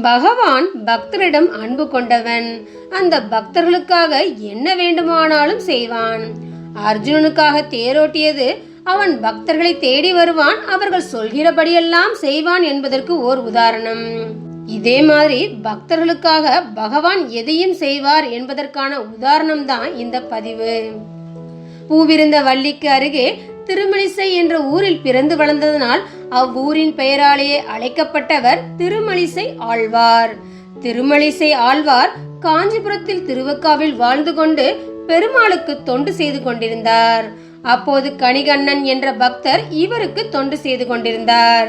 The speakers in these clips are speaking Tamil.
பகவான் பக்தரிடம் அன்பு கொண்டவன். அந்த பக்தர்களுக்காக என்ன வேண்டுமானாலும் செய்வான். அர்ஜுனனுக்காக தேரோட்டியது அவன் பக்தர்களை தேடி வருவான். அவர்கள் சொல்கிறபடியெல்லாம் செய்வான் என்பதற்கு ஓர் உதாரணம். இதே மாதிரி பக்தர்களுக்காக பகவான் எதையும் செய்வார் என்பதற்கான உதாரணம் தான் இந்த பதிவு. பூவிருந்த வள்ளிக்கு அருகே திருமணிசை என்ற ஊரில் பிறந்து வளர்ந்ததனால் அவ்வூரின் பெயராலேயே அழைக்கப்பட்டவர் திருமலிசை ஆழ்வார். திருமலிசை ஆழ்வார் காஞ்சிபுரத்தில் திருவக்காவில் வாழ்ந்து கொண்டு பெருமாளுக்கு தொண்டு செய்து கொண்டிருந்தார். அப்போது கணிகண்ணன் என்ற பக்தர் இவருக்கு தொண்டு செய்து கொண்டிருந்தார்.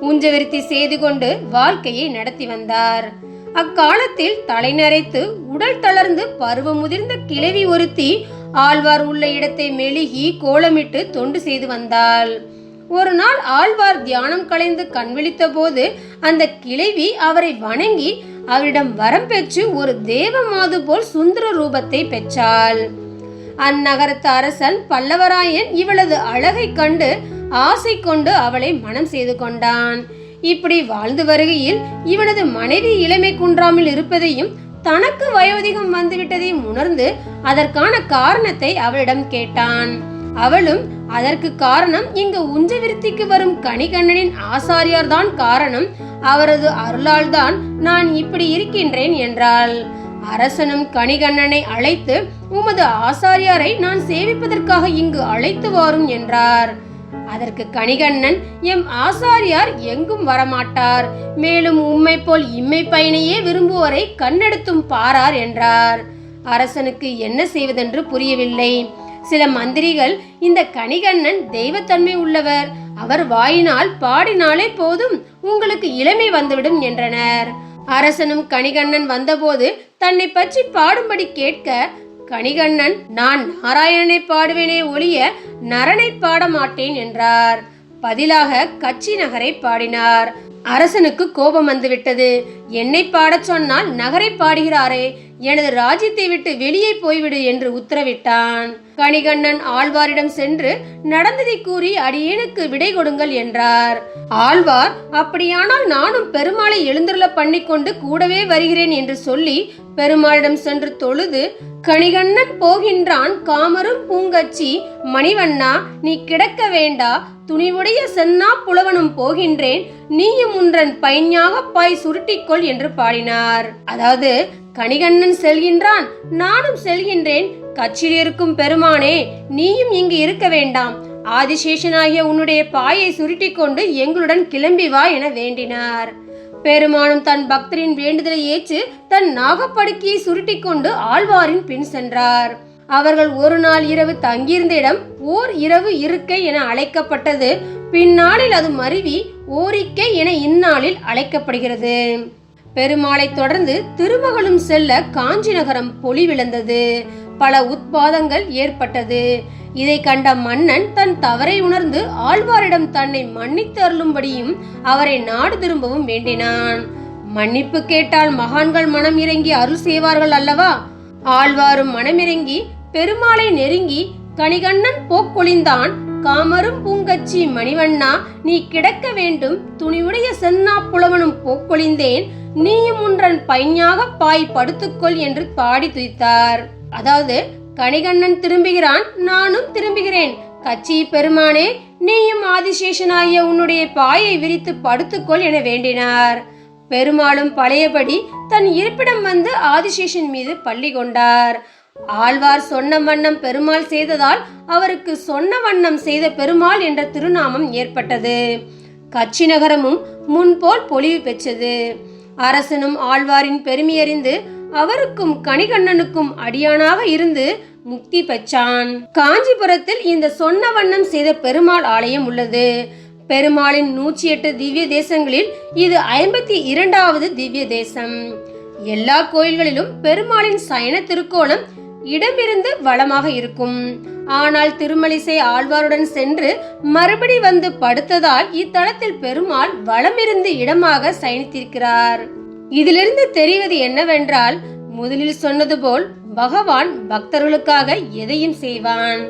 உஞ்சவிருத்தி செய்து கொண்டு வாழ்க்கையை நடத்தி வந்தார். அக்காலத்தில் தலை நரைத்து உடல் தளர்ந்து பருவம் முதிர்ந்த கிழவி ஒருத்தி ஆழ்வார் உள்ள இடத்தை மெழுகி கோலமிட்டு தொண்டு செய்து வந்தாள். ஒரு நாள் ஆழ்வார் தியானம் கலைந்து கண்விழித்த போது அந்த கிளைவி அவரை வணங்கி அவரிடம் வரம் பெற்று ஒரு தேவமாது போல் சுந்தர ரூபத்தை பெற்றாள். அந்நகரத்து அரசன் பல்லவராயன் இவளது அழகை கண்டு ஆசை கொண்டு அவளை மனம் செய்து கொண்டான். இப்படி வாழ்ந்து வருகையில் இவனது மனைவி இளமை குன்றாமல் இருப்பதையும் தனக்கு வயோதிகம் வந்துவிட்டதையும் உணர்ந்து அதற்கான காரணத்தை அவளிடம் கேட்டான். அவளும் அதற்கு காரணம் இங்கு உஞ்சவிருத்திக்கு வரும் கணிகண்ணனின் ஆசாரியார் தான் காரணம். அவரது அருளால் தான் நான் இப்படி இருக்கின்றேன் என்றாள். அரசனும் கணிகண்ணனை அழைத்து உமது ஆசாரியாரை நான் சேவிப்பதற்காக இங்கு அழைத்து வாரும் என்றார். அதற்கு கணிகண்ணன் எம் ஆசாரியார் எங்கும் வரமாட்டார். மேலும் உம்மை போல் இம்மை பயனையே விரும்புவோரை கண்ணெடுத்தும் பாரார் என்றார். அரசனுக்கு என்ன செய்வதென்று புரியவில்லை. சில மந்திரிகள் இந்த கணிகண்ணன் தெய்வத்தன்மை உள்ளவர். அவர் வாயினால் பாடினாலே போதும் உங்களுக்கு இளமை வந்துவிடும் என்றனர். அரசனும் கணிகண்ணன் வந்தபோது தன்னை பற்றி பாடும்படி கேட்க கணிகண்ணன் நான் நாராயணனை பாடுவேனே ஒழிய நரனை பாட மாட்டேன் என்றார். பதிலாக கச்சி நகரை பாடினார். அரசனுக்கு கோபம் வந்துவிட்டது. என்னை பாடச் சொன்னால் நகரை பாடுகிறாரே. எனது ராஜ்யத்தை விட்டு வெளியே போய்விடு என்று உத்தரவிட்டான். கணிகண்ணன் ஆழ்வாரிடம் சென்று நடந்ததை கூறி அடியேனுக்கு விடை கொடுங்கள் என்றார். ஆழ்வார் அப்படியானால் நானும் பெருமாளை எழுந்தருள பண்ணிக்கொண்டு கூடவே வருகிறேன் என்று சொல்லி பெருமாளிடம் சென்று தொழுது கணிகண்ணன் போகின்றான் காமரும் பூங்கச்சி மணிவண்ணா நீ கிடக்க வேண்டா துணிவுடைய சென்னா புலவனும் போகின்றேன் நீயும் உன்றன் பைஞாக பாய் சுருட்டிக்கொள் என்று பாடினார். அதாவது கணிகண்ணன் செல்கின்றான் நானும் செல்கின்றேன் கட்சியில் இருக்கும் பெருமானே நீயும் இங்கு இருக்க வேண்டாம் ஆதிசேஷனாகிய உன்னுடைய பாயை சுருட்டி கொண்டு எங்களுடன் கிளம்பி வா என வேண்டினார். பெருமானும் தன் பக்தரின் வேண்டுதலை ஏற்று தன் நாகப்படுக்கையை சுருட்டிக்கொண்டு ஆழ்வாரின் பின் சென்றார். அவர்கள் ஒரு நாள் இரவு தங்கியிருந்த இடம் ஓர் இரவு இருக்கை என அழைக்கப்பட்டது. பின்னாளில் அது மருவி ஓரிக்கை என இந்நாளில் அழைக்கப்படுகிறது. பெருமாளை தொடர்ந்து திருமகளும் செல்ல காஞ்சி நகரம் பொலிவிழந்தது பல உத்பாதங்கள் ஏற்பட்டது. இதை கண்ட மன்னன் தன் தவறை உணர்ந்து ஆழ்வாரிடம் தன்னை மன்னித்து அருளும்படியும் அவரை நாடு திரும்பவும் வேண்டினான். மன்னிப்பு கேட்டால் மகான்கள் மனம் இறங்கி அருள் செய்வார்கள் அல்லவா? ஆழ்வாரும் மனமிறங்கி பெருமாளை நெருங்கி கணிகண்ணன் போக்கொழிந்தான். காமரும் பூங்கச்சி மணிவண்ணா நீ கிடக்க வேண்டும். துணிவுடைய சென்னா புலவனும் போக்கொழிந்தேன். நீயும் உன்றன் பைஞாக பாய் படுத்துக்கொள் என்று பாடி துய்த்தார் அதாவது கணிகண்ணன் திரும்புகிறான் நானும் திரும்புகிறேன். கச்சி பெருமானே நீயும் ஆதிசேஷனாகிய உன்னுடைய பாயை விரித்து படுத்துக்கொள் என வேண்டினார். பெருமாளும் பழையபடி தன் இருப்பிடம் வந்து ஆதிசேஷன் மீது பள்ளி கொண்டார். ஆழ்வார் சொன்ன வண்ணம் பெருமாள் செய்ததால் அவருக்கு சொன்ன வண்ணம் செய்த பெருமாள் என்ற திருநாமம் ஏற்பட்டது. கட்சி நகரமும் முன்போல் பொலிவு பெற்றது. அரசனும் ஆழ்வாரின் பெருமையறிந்து அவருக்கும் கணிகண்ணனுக்கும் அடியானாக இருந்து முக்தி பெற்றான். காஞ்சிபுரத்தில் இந்த சொன்ன வண்ணம் செய்த பெருமாள் ஆலயம் உள்ளது. பெருமாளின் நூற்றி எட்டு திவ்ய தேசங்களில் இது ஐம்பத்தி இரண்டாவது திவ்ய தேசம். எல்லா கோயில்களிலும் பெருமாளின் சயன திருக்கோலம் இடமிருந்து வளமாக இருக்கும். ஆனால் திருமலிசை ஆழ்வாருடன் சென்று மறுபடி வந்து படுத்ததால் இத்தலத்தில் பெருமாள் வளமிருந்து இடமாக சயனித்திருக்கிறார். இதிலிருந்து தெரிவது என்னவென்றால் முதலில் சொன்னது போல் பகவான் பக்தர்களுக்காக எதையும் செய்வான்.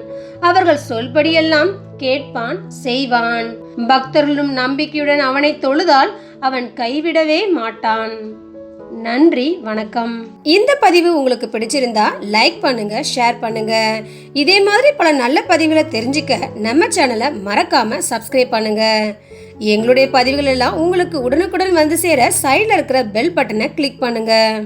அவர்கள் சொல்படியெல்லாம் கேட்பான் செய்வான். பக்தர்களும் நம்பிக்கையுடன் அவனை தொழுதால் அவன் கைவிடவே மாட்டான். நன்றி வணக்கம். இந்த பதிவு உங்களுக்கு பிடிச்சிருந்தா லைக் பண்ணுங்க ஷேர் பண்ணுங்க. இதே மாதிரி பல நல்ல பதிவுகளை தெரிஞ்சுக்க நம்ம சேனலை மறக்காம சப்ஸ்கிரைப் பண்ணுங்க. எங்களுடைய பதிவுகள் எல்லாம் உங்களுக்கு உடனுக்குடன் வந்து சேர சைடில் இருக்கிற பெல் பட்டனை கிளிக் பண்ணுங்கள்